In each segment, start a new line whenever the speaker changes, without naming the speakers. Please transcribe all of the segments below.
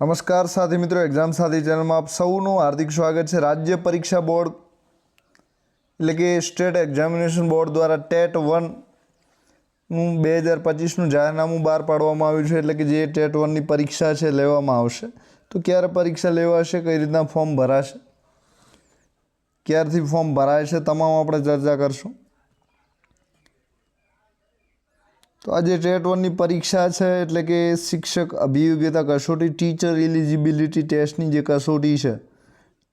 નમસ્કાર સાથી મિત્રો એક્ઝામ સાથી ચેનલમાં આપ સૌનું હાર્દિક સ્વાગત છે. રાજ્ય પરીક્ષા બોર્ડ, એટલે કે સ્ટેટ એક્ઝામિનેશન બોર્ડ દ્વારા ટેટ વનનું બે હજાર પચીસનું જાહેરનામું બહાર પાડવામાં આવ્યું છે, એટલે કે જે ટેટ વનની પરીક્ષા છે લેવામાં આવશે. તો ક્યારે પરીક્ષા લેવાશે, કઈ રીતના ફોર્મ ભરાશે? ક્યારથી ફોર્મ ભરાય છે, તમામ આપણે ચર્ચા કરશું. તો આજે ટેટ વનની પરીક્ષા છે એટલે કે શિક્ષક અભિયોગ્યતા કસોટી ટીચર એલિજિબિલિટી ટેસ્ટની જે કસોટી છે,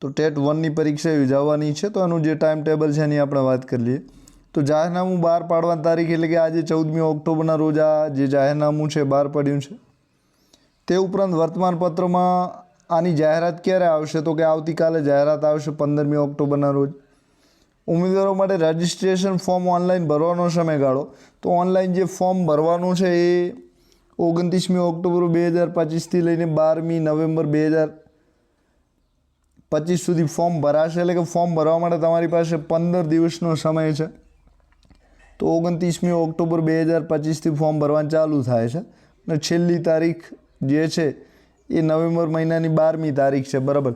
તો ટેટ વનની પરીક્ષા યોજાવાની છે. તો એનું જે ટાઈમ ટેબલ છે એની આપણે વાત કરી લઈએ. તો જાહેરનામું બહાર પાડવાની તારીખ એટલે કે આજે ચૌદમી ઓક્ટોબરના રોજ આ જે જાહેરનામું છે બહાર પડ્યું છે. તે ઉપરાંત વર્તમાનપત્રમાં આની જાહેરાત ક્યારે આવશે? તો કે આવતીકાલે જાહેરાત આવશે પંદરમી ઓક્ટોબરના રોજ. ઉમેદવારો માટે રજિસ્ટ્રેશન ફોર્મ ઓનલાઈન ભરવાનો સમયગાળો. તો ઓનલાઈન જે ફોર્મ ભરવાનું છે એ ઓગણત્રીસમી ઓક્ટોબર બે હજાર પચીસથી લઈને બારમી નવેમ્બર બે હજાર પચીસ સુધી ફોર્મ ભરાશે. એટલે કે ફોર્મ ભરવા માટે તમારી પાસે પંદર દિવસનો સમય છે. તો ઓગણત્રીસમી ઓક્ટોબર બે હજાર પચીસથી ફોર્મ ભરવાનું ચાલુ થાય છે. અને છેલ્લી તારીખ જે છે એ નવેમ્બર મહિનાની બારમી તારીખ છે. બરાબર.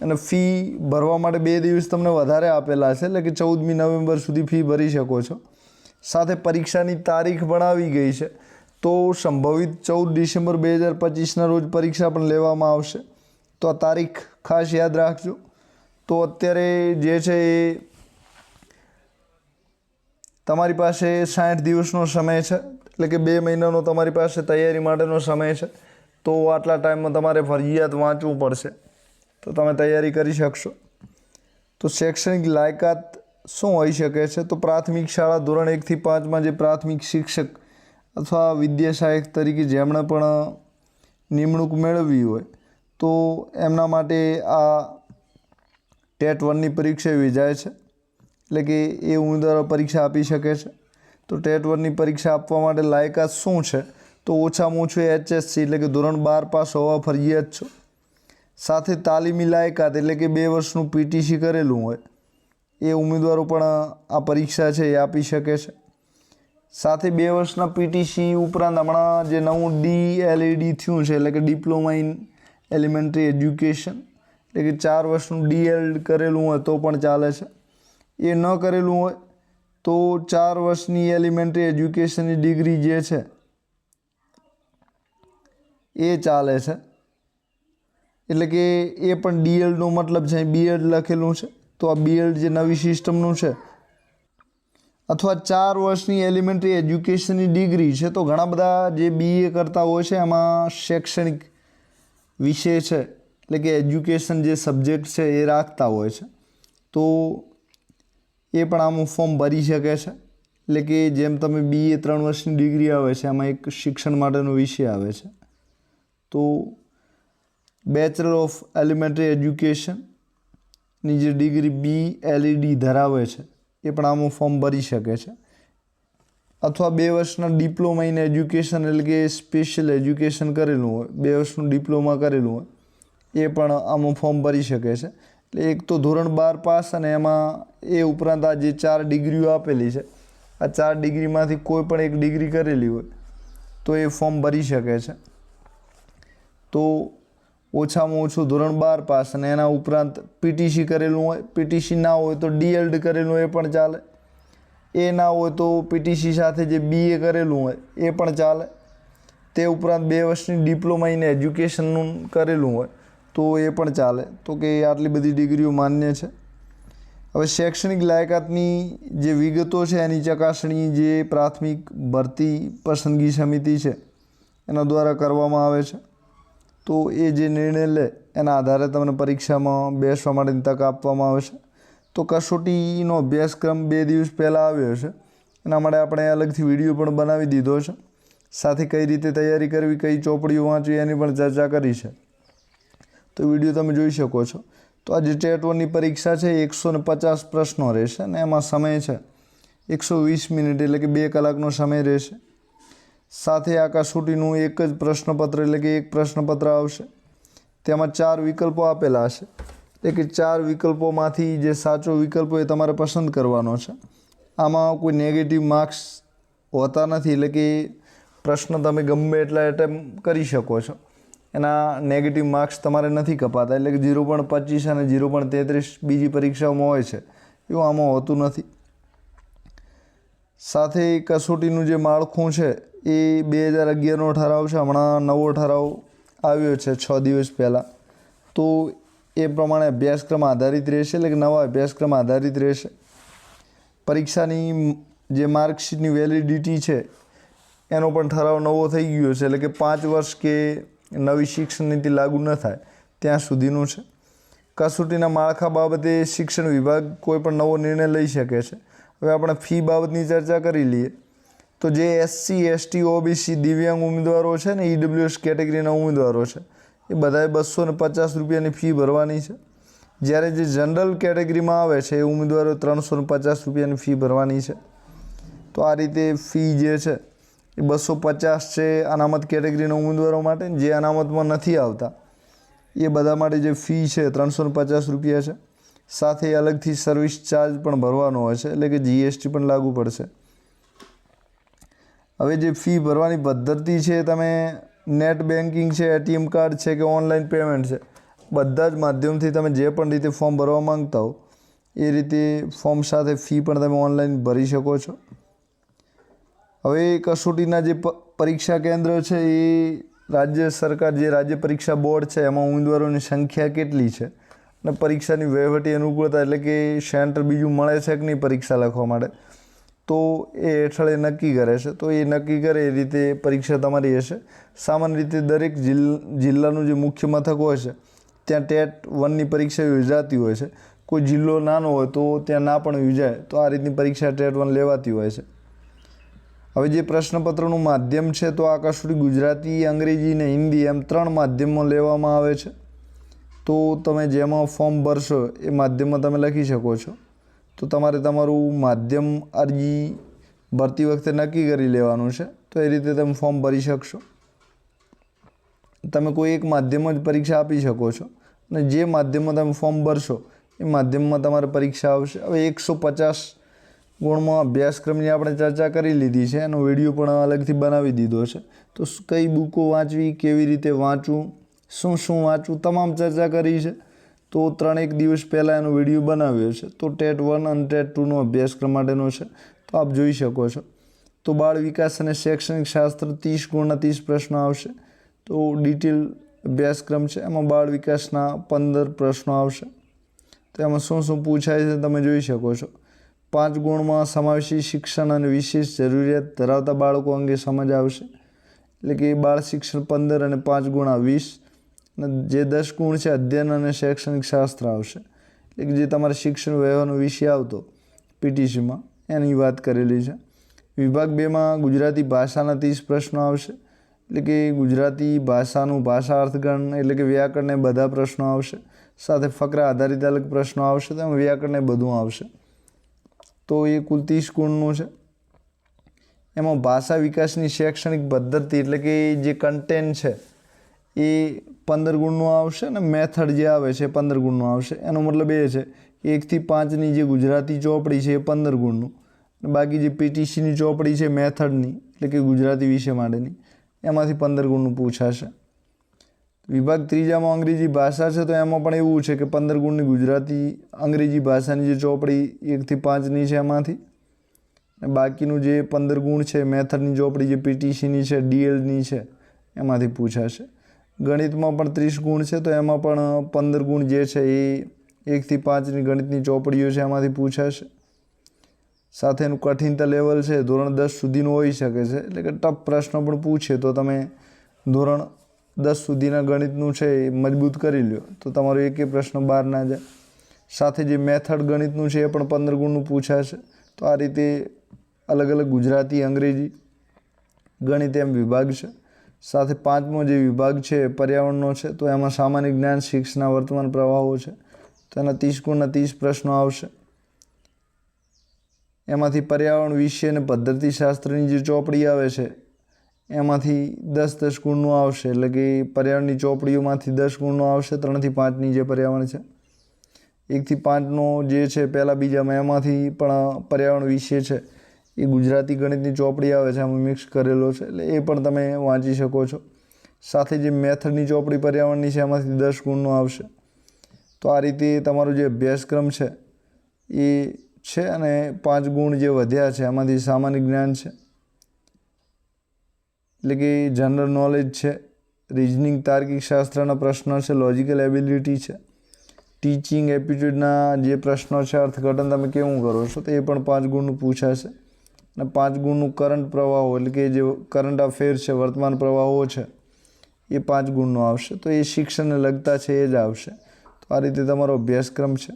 અને ફી ભરવા માટે બે દિવસ તમને વધારે આપેલા છે એટલે કે ચૌદમી નવેમ્બર સુધી ફી ભરી શકો છો. સાથે પરીક્ષાની તારીખ પણ આવી ગઈ છે. તો સંભવિત ચૌદ ડિસેમ્બર બે હજાર પચીસના રોજ પરીક્ષા પણ લેવામાં આવશે. તો આ તારીખ ખાસ યાદ રાખજો. તો અત્યારે જે છે એ તમારી પાસે સાઠ દિવસનો સમય છે. એટલે કે બે મહિનાનો તમારી પાસે તૈયારી માટેનો સમય છે. તો આટલા ટાઈમમાં તમારે ફરજિયાત વાંચવું પડશે. તો તમે તૈયારી કરી શકશો. તો શૈક્ષણિક લાયકાત શું હોઈ શકે છે? તો પ્રાથમિક શાળા ધોરણ એકથી પાંચમાં જે પ્રાથમિક શિક્ષક અથવા વિદ્યા સહાયક તરીકે જેમણે પણ નિમણૂક મેળવી હોય, તો એમના માટે આ ટેટ વનની પરીક્ષા યોજાય છે. એટલે કે એ ઉમેદવારો પરીક્ષા આપી શકે છે. તો ટેટ વનની પરીક્ષા આપવા માટે લાયકાત શું છે? તો ઓછામાં ઓછું એચએસસી એટલે કે ધોરણ બાર પાસ હોવા ફરજિયાત છો. સાથે તાલીમી લાયકાત એટલે કે બે વર્ષનું પીટીસી કરેલું હોય, એ ઉમેદવારો પણ આ પરીક્ષા છે એ આપી શકે છે. સાથે બે વર્ષના પીટીસી ઉપરાંત હમણાં જે નવું ડી એલઈડી થયું છે, એટલે કે ડિપ્લોમા ઇન એલિમેન્ટરી એજ્યુકેશન, એટલે કે ચાર વર્ષનું ડીએલ કરેલું હોય તો પણ ચાલે છે. એ ન કરેલું હોય તો ચાર વર્ષની એલિમેન્ટરી એજ્યુકેશનની ડિગ્રી જે છે, એ ચાલે છે. એટલે કે એ પણ ડીએલનો મતલબ છે બીએડ લખેલું છે, તો આ બીએડ જે નવી સિસ્ટમનું છે, અથવા ચાર વર્ષની એલિમેન્ટરી એજ્યુકેશનની ડિગ્રી છે, તો ઘણા બધા જે બીએ કરતા હોય છે, એમાં શૈક્ષણિક વિષય છે, એટલે કે એજ્યુકેશન જે સબ્જેક્ટ છે, એ રાખતા હોય છે, તો એ પણ આમ ફોર્મ ભરી શકે છે, એટલે કે જેમ તમે બીએ ત્રણ વર્ષની ડિગ્રી આવે છે, એમાં એક શિક્ષણ માટેનો વિષય આવે છે, તો બેચલર ઓફ એલિમેન્ટરી એજ્યુકેશનની જે ડિગ્રી બી એલઈડી ધરાવે છે. એ પણ આમાં ફોર્મ ભરી શકે છે. અથવા બે વર્ષના ડિપ્લોમા ઇન એજ્યુકેશન એટલે કે સ્પેશિયલ એજ્યુકેશન કરેલું હોય, બે વર્ષનું ડિપ્લોમા કરેલું હોય, એ પણ આમાં ફોર્મ ભરી શકે છે. એટલે એક તો ધોરણ બાર પાસ અને એમાં એ ઉપરાંત આ જે ચાર ડિગ્રીઓ આપેલી છે, આ ચાર ડિગ્રીમાંથી કોઈ પણ એક ડિગ્રી કરેલી હોય, તો એ ફોર્મ ભરી શકે છે. તો ઓછામાં ઓછું ધોરણ બાર પાસ અને એના ઉપરાંત પીટીસી કરેલું હોય, પીટીસી ના હોય તો ડીએલડ કરેલું એ પણ ચાલે. એ ના હોય તો પીટીસી સાથે જે બીએ કરેલું હોય એ પણ ચાલે. તે ઉપરાંત બે વર્ષની ડિપ્લોમા ઇન એજ્યુકેશનનું કરેલું હોય તો એ પણ ચાલે. તો કે આટલી બધી ડિગ્રીઓ માન્ય છે. હવે શૈક્ષણિક લાયકાતની જે વિગતો છે, એની ચકાસણી જે પ્રાથમિક ભરતી પસંદગી સમિતિ છે, એના દ્વારા કરવામાં આવે છે. તો એ જે નિર્ણય લે, એના આધારે તમને પરીક્ષામાં બેસવા માટેની તક આપવામાં આવશે તો કસોટીનો અભ્યાસક્રમ બે દિવસ પહેલાં આવ્યો છે. એના માટે આપણે અલગથી વીડિયો પણ બનાવી દીધો છે. સાથે કઈ રીતે તૈયારી કરવી, કઈ ચોપડીઓ વાંચવી એની પણ ચર્ચા કરી છે. તો વીડિયો તમે જોઈ શકો છો. તો આ જે ટેટ વનની પરીક્ષા છે, એકસો ને પચાસ પ્રશ્નો રહેશે અને એમાં સમય છે. એકસો વીસ મિનિટ એટલે કે બે કલાકનો સમય રહેશે. સાથે આ કસોટીનું એક જ પ્રશ્નપત્ર એટલે કે એક પ્રશ્નપત્ર આવશે. તેમાં ચાર વિકલ્પો આપેલા હશે. એટલે કે ચાર વિકલ્પોમાંથી જે સાચો વિકલ્પ એ તમારે પસંદ કરવાનો છે. આમાં કોઈ નેગેટિવ માર્ક્સ હોતા નથી એટલે કે પ્રશ્ન તમે ગમે એટલા એટેમ્પ કરી શકો છો. એના નેગેટિવ માર્ક્સ તમારે નથી કપાતા એટલે કે ઝીરો પોઈન્ટ પચીસ અને ઝીરો પોઈન્ટ તેત્રીસ બીજી પરીક્ષાઓમાં હોય છે. એવું આમાં હોતું નથી. સાથે કસોટીનું જે માળખું છે એ બે હજાર અગિયારનો ઠરાવ છે, હમણાં નવો ઠરાવ આવ્યો છે છ દિવસ પહેલાં. તો એ પ્રમાણે અભ્યાસક્રમ આધારિત રહેશે એટલે કે નવા અભ્યાસક્રમ આધારિત રહેશે. પરીક્ષાની જે માર્કશીટની વેલિડિટી છે, એનો પણ ઠરાવ નવો થઈ ગયો છે એટલે કે પાંચ વર્ષ કે નવી શિક્ષણ નીતિ લાગુ ન થાય, ત્યાં સુધીનું છે. કસોટીના માળખા બાબતે શિક્ષણ વિભાગ કોઈ પણ નવો નિર્ણય લઈ શકે છે. હવે આપણે ફી બાબતની ચર્ચા કરી લઈએ. તો જે એસસી એસટી ઓબીસી દિવ્યાંગ ઉમેદવારો છે ને ઈડબ્લ્યુએસ કેટેગરીના ઉમેદવારો છે, એ બધાએ બસો ને પચાસ રૂપિયાની ફી ભરવાની છે. જ્યારે જે જનરલ કેટેગરીમાં આવે છે, એ ઉમેદવારો ત્રણસો ને પચાસ રૂપિયાની ફી ભરવાની છે. તો આ રીતે ફી જે છે, એ બસો પચાસ છે અનામત કેટેગરીના ઉમેદવારો માટે જે અનામતમાં નથી આવતા, એ બધા માટે જે ફી છે ત્રણસો ને પચાસ રૂપિયા છે. સાથે અલગથી સર્વિસ ચાર્જ પણ ભરવાનો હોય છે, એટલે કે જીએસટી પણ લાગુ પડશે. હવે જે ફી ભરવાની પદ્ધતિ છે, તમે નેટ બેન્કિંગ છે એટીએમ કાર્ડ છે કે ઓનલાઈન પેમેન્ટ છે, બધા જ માધ્યમથી તમે જે પણ રીતે ફોર્મ ભરવા માંગતા હો, એ રીતે ફોર્મ સાથે ફી પણ તમે ઓનલાઈન ભરી શકો છો. હવે કસોટીના જે પરીક્ષા કેન્દ્ર છે, એ રાજ્ય સરકાર જે રાજ્ય પરીક્ષા બોર્ડ છે, એમાં ઉમેદવારોની સંખ્યા કેટલી છે? અને પરીક્ષાની વહીવટી અનુકૂળતા એટલે કે સેન્ટર બીજું મળે છે કે નહીં પરીક્ષા લખવા માટે? તો એ હેઠળ એ નક્કી કરે છે. તો એ નક્કી કરે એ રીતે પરીક્ષા તમારી હશે. સામાન્ય રીતે દરેક જિલ્લ જિલ્લાનું જે મુખ્ય મથક હોય છે, ત્યાં ટેટ વનની પરીક્ષા યોજાતી હોય છે. કોઈ જિલ્લો નાનો હોય તો ત્યાં ના પણ યોજાય. તો આ રીતની પરીક્ષા ટેટ વન લેવાતી હોય છે. હવે જે પ્રશ્નપત્રનું માધ્યમ છે તો આ ગુજરાતી, અંગ્રેજી ને હિન્દી એમ ત્રણ માધ્યમમાં લેવામાં આવે છે. તો તમે જેમાં ફોર્મ ભરશો એ માધ્યમમાં તમે લખી શકો છો. તો તમારે તમારું માધ્યમ અરજી ભરતી વખતે નક્કી કરી લેવાનું છે, તો એ રીતે તમે ફોર્મ ભરી શકશો. તમે કોઈ એક માધ્યમ જ પરીક્ષા આપી શકો છો અને જે માધ્યમમાં તમે ફોર્મ ભરશો, એ માધ્યમમાં તમારે પરીક્ષા આવશે. હવે એકસો પચાસ ગુણમાં અભ્યાસક્રમની આપણે ચર્ચા કરી લીધી છે, એનો વીડિયો પણ અલગથી બનાવી દીધો છે. તો કઈ બુકો વાંચવી, કેવી રીતે વાંચવું, શું શું વાંચવું, તમામ ચર્ચા કરી છે. તો ત્રણેક દિવસ પહેલાં એનો વીડિયો બનાવ્યો છે. તો ટેટ વન અને ટેટ ટુનો અભ્યાસક્રમ માટેનો છે. તો આપ જોઈ શકો છો. તો બાળ વિકાસ અને શૈક્ષણિક શાસ્ત્ર ત્રીસ ગુણના ત્રીસ પ્રશ્નો આવશે. તો ડિટેલ અભ્યાસક્રમ છે. એમાં બાળ વિકાસના પંદર પ્રશ્નો આવશે. તો એમાં શું શું પૂછાય છે તમે જોઈ શકો છો. પાંચ ગુણમાં સમાવેશી શિક્ષણ અને વિશેષ જરૂરિયાત ધરાવતા બાળકો અંગે સમજ આવશે. એટલે કે બાળ શિક્ષણ પંદર અને પાંચ ગુણા વીસ. જે દસ ગુણ છે અધ્યયન અને શૈક્ષણિક શાસ્ત્ર આવશે. એટલે કે જે તમારે શિક્ષણ વ્યવહારનો વિષય આવતો પીટીસીમાં એની વાત કરેલી છે. વિભાગ બેમાં ગુજરાતી ભાષાના ત્રીસ પ્રશ્નો આવશે. એટલે કે ગુજરાતી ભાષાનું ભાષા અર્થગણ એટલે કે વ્યાકરણને બધા પ્રશ્નો આવશે. સાથે ફકરા આધારિત અલગ પ્રશ્નો આવશે તો વ્યાકરણને બધું આવશે. તો એ કુલ ત્રીસ ગુણનું છે. એમાં ભાષા વિકાસની શૈક્ષણિક પદ્ધતિ એટલે કે જે કન્ટેન્ટ છે એ પંદર ગુણનું આવશે અને મેથડ જે આવે છે એ પંદર ગુણનું આવશે. એનો મતલબ એ છે કે એકથી પાંચની જે ગુજરાતી ચોપડી છે એ પંદર ગુણનું બાકી જે પીટીસીની ચોપડી છે મેથડની, એટલે કે ગુજરાતી વિષય માટેની, એમાંથી પંદર ગુણનું પૂછાશે. વિભાગ ત્રીજામાં અંગ્રેજી ભાષા છે તો એમાં પણ એવું છે કે પંદર ગુણની ગુજરાતી, અંગ્રેજી ભાષાની જે ચોપડી એકથી પાંચની છે એમાંથી બાકીનું જે પંદર ગુણ છે મેથડની ચોપડી જે પીટીસીની છે, ડીએલની છે, એમાંથી પૂછાશે. ગણિતમાં પણ ત્રીસ ગુણ છે, તો એમાં પણ પંદર ગુણ જે છે એ એકથી પાંચની ગણિતની ચોપડીઓ છે એમાંથી પૂછાશે. સાથે એનું કઠિનતા લેવલ છે, ધોરણ દસ સુધીનું હોઈ શકે છે, એટલે કે ટફ પ્રશ્ન પણ પૂછે, તો તમે ધોરણ દસ સુધીના ગણિતનું છે એ મજબૂત કરી લ્યો, તો તમારો એકે પ્રશ્ન બહાર ના જાય. સાથે જે મેથડ ગણિતનું છે એ પણ પંદર ગુણનું પૂછાશે, તો આ રીતે અલગ અલગ ગુજરાતી, અંગ્રેજી ગણિત એમ વિભાગ છે. સાથે પાંચમો જે વિભાગ છે પર્યાવરણનો છે, તો એમાં સામાન્ય જ્ઞાન શિક્ષણના વર્તમાન પ્રવાહો છે. તો એના ત્રીસ ગુણના ત્રીસ પ્રશ્નો આવશે. એમાંથી પર્યાવરણ વિષય અને પદ્ધતિશાસ્ત્રની જે ચોપડી આવે છે, એમાંથી દસ દસ ગુણનું આવશે. એટલે કે પર્યાવરણની ચોપડીઓમાંથી દસ ગુણનું આવશે, ત્રણથી પાંચની જે પર્યાવરણ છે. એકથી પાંચનો જે છે, પહેલાં બીજામાં, એમાંથી પણ પર્યાવરણ વિષય છે. એ ગુજરાતી ગણિતની ચોપડી આવે છે, આમાં મિક્સ કરેલો છે, એટલે એ પણ તમે વાંચી શકો છો. સાથે જે મેથડની ચોપડી પર્યાવરણની છે, એમાંથી દસ ગુણનો આવશે. તો આ રીતે તમારો જે અભ્યાસક્રમ છે, એ છે અને પાંચ ગુણ જે વધ્યા છે એમાંથી સામાન્ય જ્ઞાન છે. એટલે કે જનરલ નોલેજ છે રિઝનિંગ તાર્કિક શાસ્ત્રના પ્રશ્નો છે લોજિકલ એબિલિટી છે ટીચિંગ એપ્ટિટ્યૂડના જે પ્રશ્નો છે, અર્થઘટન તમે કેવું કરો છો, તો એ પણ પાંચ ગુણનું પૂછાશે. અને પાંચ ગુણનું કરંટ પ્રવાહો એટલે કે જે કરંટ અફેર છે, વર્તમાન પ્રવાહો છે, એ પાંચ ગુણનો આવશે. તો એ શિક્ષણને લગતા છે, એ જ આવશે. તો આ રીતે તમારો અભ્યાસક્રમ છે.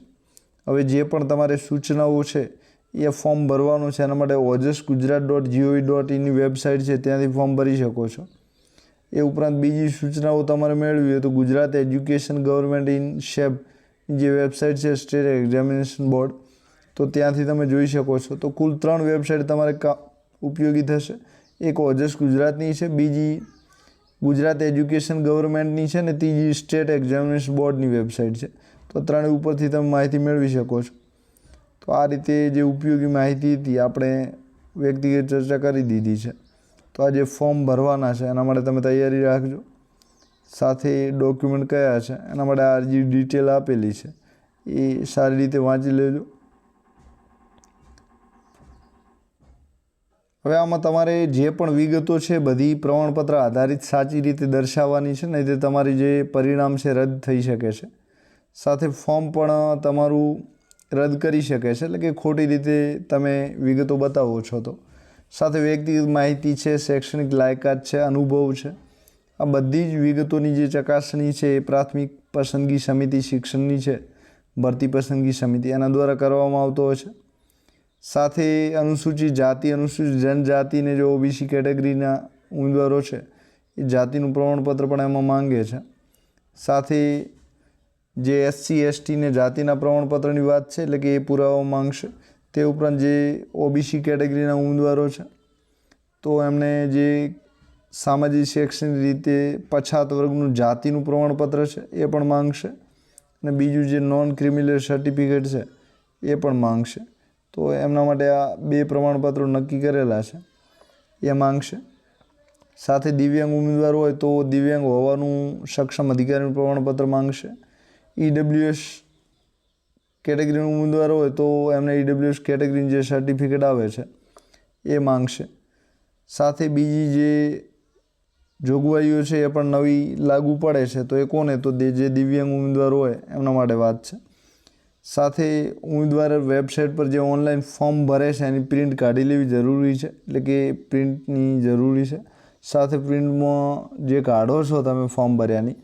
હવે જે પણ તમારે સૂચનાઓ છે, એ ફોર્મ ભરવાનું છે. એના માટે Ojas Gujarat dot gov dot ઇનની website છે, ત્યાંથી ફોર્મ ભરી શકો છો. એ ઉપરાંત બીજી સૂચનાઓ તમારે મેળવી હોય તો Gujarat education government in shape જે વેબસાઇટ છે સ્ટેટ એક્ઝામિનેશન બોર્ડ તો ત્યાંથી તમે જોઈ શકો છો. તો કુલ ત્રણ વેબસાઇટ તમારે કા ઉપયોગી થશે. એક ઓજસ ગુજરાતની છે, બીજી ગુજરાત એજ્યુકેશન ગવર્મેન્ટની છે ને ત્રીજી સ્ટેટ એક્ઝામિનેશન બોર્ડની વેબસાઇટ છે. તો ત્રણે ઉપરથી તમે માહિતી મેળવી શકો છો. તો આ રીતે જે ઉપયોગી માહિતી હતી આપણે વ્યક્તિગત ચર્ચા કરી દીધી છે. તો આ જે ફોર્મ ભરવાના છે એના માટે તમે તૈયારી રાખજો. સાથે ડોક્યુમેન્ટ કયા છે એના માટે આ જે ડિટેલ આપેલી છે એ સારી રીતે વાંચી લેજો. હવે આમાં તમારે જે પણ વિગતો છે, બધી પ્રમાણપત્ર આધારિત સાચી રીતે દર્શાવવાની છે, નહીં તે તમારી જે પરિણામ છે, રદ થઈ શકે છે. સાથે ફોર્મ પણ તમારું રદ કરી શકે છે, એટલે કે ખોટી રીતે તમે વિગતો બતાવો છો તો. સાથે વ્યક્તિગત માહિતી છે, શૈક્ષણિક લાયકાત છે, અનુભવ છે. આ બધી જ વિગતોની જે ચકાસણી છે, એ પ્રાથમિક પસંદગી સમિતિ, શિક્ષણની છે, ભરતી પસંદગી સમિતિ, એના દ્વારા કરવામાં આવતો હોય છે. સાથે અનુસૂચિત જાતિ, અનુસૂચિત જનજાતિને જે ઓબીસી કેટેગરીના ઉમેદવારો છે, એ જાતિનું પ્રમાણપત્ર પણ એમાં માંગે છે. સાથે જે એસસી એસટીને જાતિના પ્રમાણપત્રની વાત છે, એટલે કે એ પુરાવા માંગશે, તે ઉપરાંત જે ઓબીસી કેટેગરીના ઉમેદવારો છે, તો એમને જે સામાજિક, શૈક્ષણિક રીતે પછાત વર્ગનું જાતિનું પ્રમાણપત્ર છે, એ પણ માંગશે. અને બીજું જે નોન ક્રિમિનલ સર્ટિફિકેટ છે, એ પણ માંગશે. તો એમના માટે આ બે પ્રમાણપત્રો નક્કી કરેલા છે. એ માંગશે. સાથે દિવ્યાંગ ઉમેદવાર હોય તો દિવ્યાંગ હોવાનું સક્ષમ અધિકારીનું પ્રમાણપત્ર માંગશે. ઈડબ્લ્યુએસ કેટેગરીનું ઉમેદવાર હોય તો એમને ઈડબ્લ્યુએસ કેટેગરીનું જે સર્ટિફિકેટ આવે છે, એ માંગશે. સાથે બીજી જે જોગવાઈઓ છે એ પણ નવી લાગુ પડે છે, તો એ કોને? તો જે દિવ્યાંગ ઉમેદવાર હોય એમના માટે વાત છે. સાથે ઉમેદવાર વેબસાઇટ પર જે ઓનલાઈન ફોર્મ ભરે છે, એની પ્રિન્ટ કાઢી લેવી જરૂરી છે. એટલે કે પ્રિન્ટની જરૂરી છે. સાથે પ્રિન્ટમાં જે કાઢો છો તમે ફોર્મ ભર્યાની,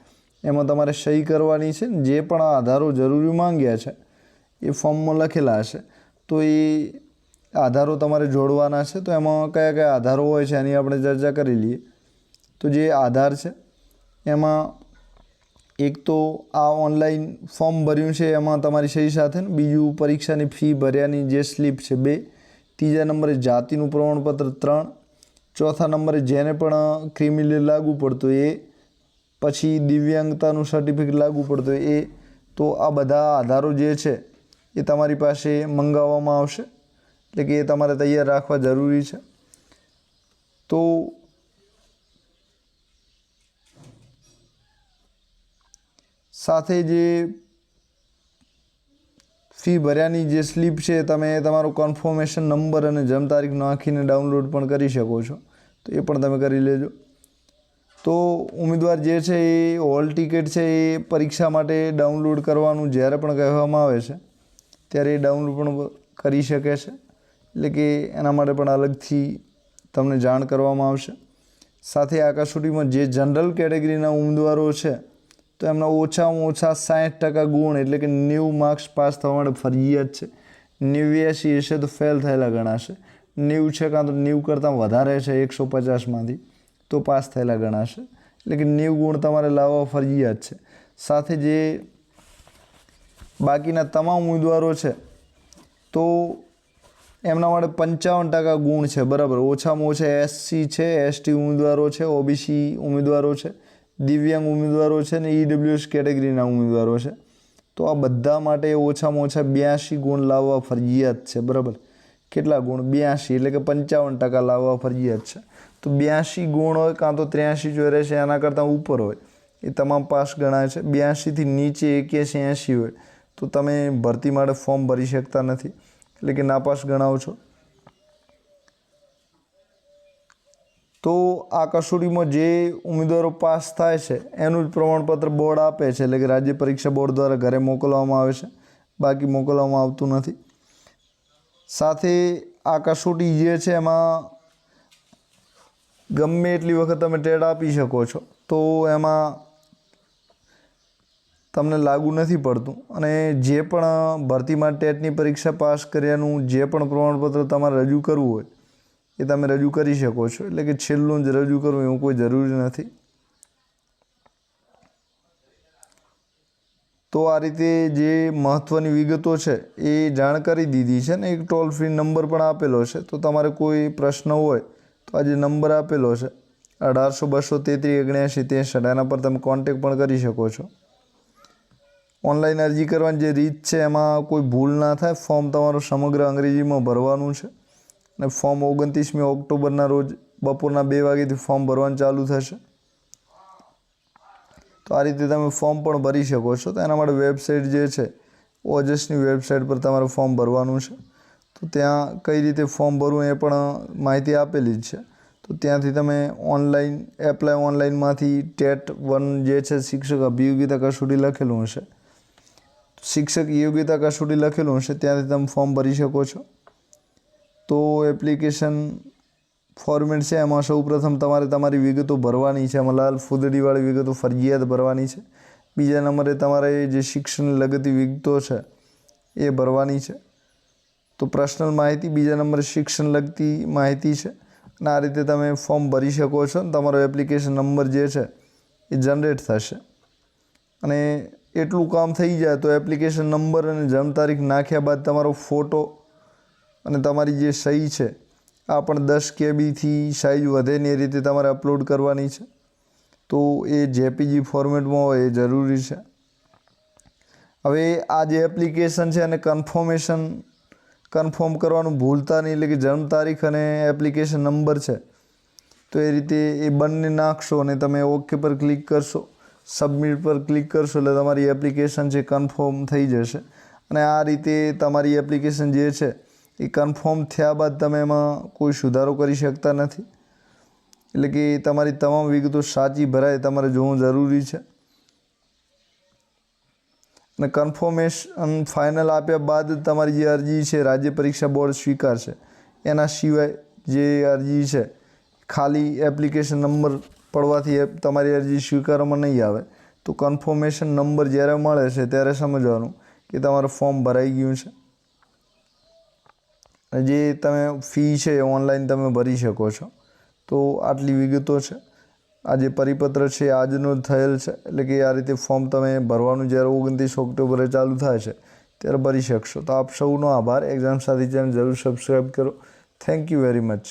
એમાં તમારે સહી કરવાની છે જે પણ આધારો જરૂરી માંગ્યા છે, એ ફોર્મમાં લખેલા હશે. તો એ આધારો તમારે જોડવાના છે. તો એમાં કયા કયા આધારો હોય છે એની આપણે ચર્ચા કરી લઈએ. તો જે આધાર છે, એમાં એક તો આ ઓનલાઈન ફોર્મ ભર્યું છે, એમાં તમારી સહી સાથે બીજું પરીક્ષાની ફી ભર્યાની જે સ્લીપ છે બે, ત્રીજા નંબરે જાતિનું પ્રમાણપત્ર ત્રણ, ચોથા નંબરે જેને પણ ક્રિમિનલ લાગુ પડતું એ, પછી દિવ્યાંગતાનું સર્ટિફિકેટ લાગુ પડતું એ, તો આ બધા આધારો જે છે એ તમારી પાસે મંગાવવામાં આવશે. એટલે કે એ તમારે તૈયાર રાખવા જરૂરી છે. તો સાથે જે ફી ભર્યાની જે સ્લીપ છે, તમે તમારો કન્ફર્મેશન નંબર અને જન્મ તારીખ નાખીને ડાઉનલોડ પણ કરી શકો છો. તો એ પણ તમે કરી લેજો. તો ઉમેદવાર જે છે, એ હોલ ટિકિટ છે, એ પરીક્ષા માટે ડાઉનલોડ કરવાનું જ્યારે પણ કહેવામાં આવે છે, ત્યારે એ ડાઉનલોડ પણ કરી શકે છે. એટલે કે એના માટે પણ અલગથી તમને જાણ કરવામાં આવશે. સાથે આ જે જનરલ કેટેગરીના ઉમેદવારો છે તો એમના ઓછામાં ઓછા સાઠ ટકા ગુણ એટલે કે નેવું માર્ક્સ પાસ થવા માટે ફરજિયાત છે. નેવ્યાસી હશે તો ફેલ થયેલા ગણાશે નેવું છે કાં તો નેવું કરતાં વધારે છે એકસો પચાસમાંથી તો પાસ થયેલા ગણાશે એટલે કે નેવું ગુણ તમારે લાવવા ફરજિયાત છે. સાથે જે બાકીના તમામ ઉમેદવારો છે, તો એમના માટે પંચાવન ટકા ગુણ છે. બરાબર. ઓછામાં ઓછા એસસી છે એસટી ઉમેદવારો છે, ઓબીસી ઉમેદવારો છે. દિવ્યાંગ ઉમેદવારો છે ને ઈડબ્લ્યુએસ કેટેગરીના ઉમેદવારો છે. તો આ બધા માટે ઓછામાં ઓછા બ્યાસી ગુણ લાવવા ફરજિયાત છે, બરાબર? કેટલા ગુણ? બ્યાસી એટલે કે પંચાવન ટકા લાવવા ફરજિયાત છે. તો બ્યાસી ગુણ હોય કાં તો ત્ર્યાસી રહેશે, એના કરતાં ઉપર હોય. એ તમામ પાસ ગણાય છે. બ્યાસીથી નીચે એક્યાસી એંશી હોય. તો તમે ભરતી માટે ફોર્મ ભરી શકતા નથી. એટલે કે નાપાસ ગણાવો છો. તો આ કસોટીમાં જે ઉમેદવારો પાસ થાય છે, એનું જ પ્રમાણપત્ર બોર્ડ આપે છે, એટલે કે રાજ્ય પરીક્ષા બોર્ડ દ્વારા ઘરે મોકલવામાં આવે છે, બાકી મોકલવામાં આવતું નથી. સાથે આ કસોટી જે છે એમાં ગમે એટલી વખત તમે ટેટ આપી શકો છો, તો એમાં તમને લાગુ નથી પડતું. અને જે પણ ભરતીમાં ટેટની પરીક્ષા પાસ કર્યાનું જે પણ પ્રમાણપત્ર તમારે રજૂ કરવું હોય એ તમે રજૂ કરી શકો છો. એટલે કે છેલ્લું જ રજૂ કરવું એવું કોઈ જરૂરી નથી. તો આ રીતે જે મહત્ત્વની વિગતો છે એ જાણકારી દીધી છે ને, એક ટોલ ફ્રી નંબર પણ આપેલો છે. તો તમારે કોઈ પ્રશ્ન હોય તો આ જે નંબર આપેલો છે, અઢારસો બસો તેત્રીસ ઓગણ્યાસી ત્રેસઠ એના પર તમે કોન્ટેક પણ કરી શકો છો. ઓનલાઈન અરજી કરવાની જે રીત છે, એમાં કોઈ ભૂલ ના થાય. ફોર્મ તમારું સમગ્ર અંગ્રેજીમાં ભરવાનું છે. અને ફોર્મ ઓગણત્રીસમી ઓક્ટોબરના રોજ બપોરના બે વાગ્યાથી ફોર્મ ભરવાનું ચાલુ થશે. તો આ રીતે તમે ફોર્મ પણ ભરી શકો છો. તો એના માટે વેબસાઇટ જે છે, ઓજસની વેબસાઇટ પર તમારે ફોર્મ ભરવાનું છે. તો ત્યાં કઈ રીતે ફોર્મ ભરવું એ પણ માહિતી આપેલી જ છે. તો ત્યાંથી તમે ઓનલાઈન એપ્લાય ઓનલાઈનમાંથી ટેટ વન જે છે, શિક્ષક અભિયોગિતા કસોટી લખેલું હશે. શિક્ષક યોગ્યતા કસોટી લખેલું હશે, ત્યાંથી તમે ફોર્મ ભરી શકો છો. તો એપ્લિકેશન ફોર્મેટ છે. એમાં સૌ પ્રથમ તમારે તમારી વિગતો ભરવાની છે. એમાં લાલ ફૂદડીવાળી વિગતો ફરજિયાત ભરવાની છે. બીજા નંબરે તમારે જે શિક્ષણ લગતી વિગતો છે એ ભરવાની છે. તો પર્સનલ માહિતી, બીજા નંબરે શિક્ષણ લગતી માહિતી છે. અને આ રીતે તમે ફોર્મ ભરી શકો છો. અને તમારો એપ્લિકેશન નંબર જે છે એ જનરેટ થશે. અને એટલું કામ થઈ જાય તો એપ્લિકેશન નંબર અને જન્મ તારીખ નાખ્યા બાદ તમારો ફોટો અને તમારી જે સહી છે, આ પણ દસ કેબીથી સાઇઝ વધે ને એ રીતે તમારે અપલોડ કરવાની છે. તો એ જેપીજી ફોર્મેટમાં હોય એ જરૂરી છે. હવે આ જે એપ્લિકેશન છે એને કન્ફર્મેશન કન્ફર્મ કરવાનું ભૂલતા નહીં, એટલે કે જન્મ તારીખ અને એપ્લિકેશન નંબર છે, તો એ રીતે એ બંને નાખશો અને તમે ઓકે પર ક્લિક કરશો સબમિટ પર ક્લિક કરશો, એટલે તમારી એપ્લિકેશન છે કન્ફર્મ થઈ જશે. અને આ રીતે તમારી એપ્લિકેશન જે છે એ કન્ફર્મ થયા બાદ તમે એમાં કોઈ સુધારો કરી શકતા નથી. એટલે કે તમારી તમામ વિગતો સાચી ભરાય તમારે જોવું જરૂરી છે. અને કન્ફર્મેશન ફાઇનલ આપ્યા બાદ તમારી જે અરજી છે, રાજ્ય પરીક્ષા બોર્ડ સ્વીકારશે. એના સિવાય જે અરજી છે, ખાલી એપ્લિકેશન નંબર પડવાથી તમારી અરજી સ્વીકારવામાં નહીં આવે. તો કન્ફર્મેશન નંબર જ્યારે મળે છે, ત્યારે સમજવાનું કે તમારું ફોર્મ ભરાઈ ગયું છે. જે તમે ફી છે એ ઓનલાઈન તમે ભરી શકો છો. તો આટલી વિગતો છે. આ જે પરિપત્ર છે આજનો થયેલ છે. એટલે કે આ રીતે ફોર્મ તમે ભરવાનું જ્યારે ઓગણત્રીસ ઓક્ટોબરે ચાલુ થાય છે, ત્યારે ભરી શકશો. તો આપ સૌનો આભાર. એક્ઝામ સાથી ચેનલ જરૂર સબસ્ક્રાઈબ કરો. Thank you very much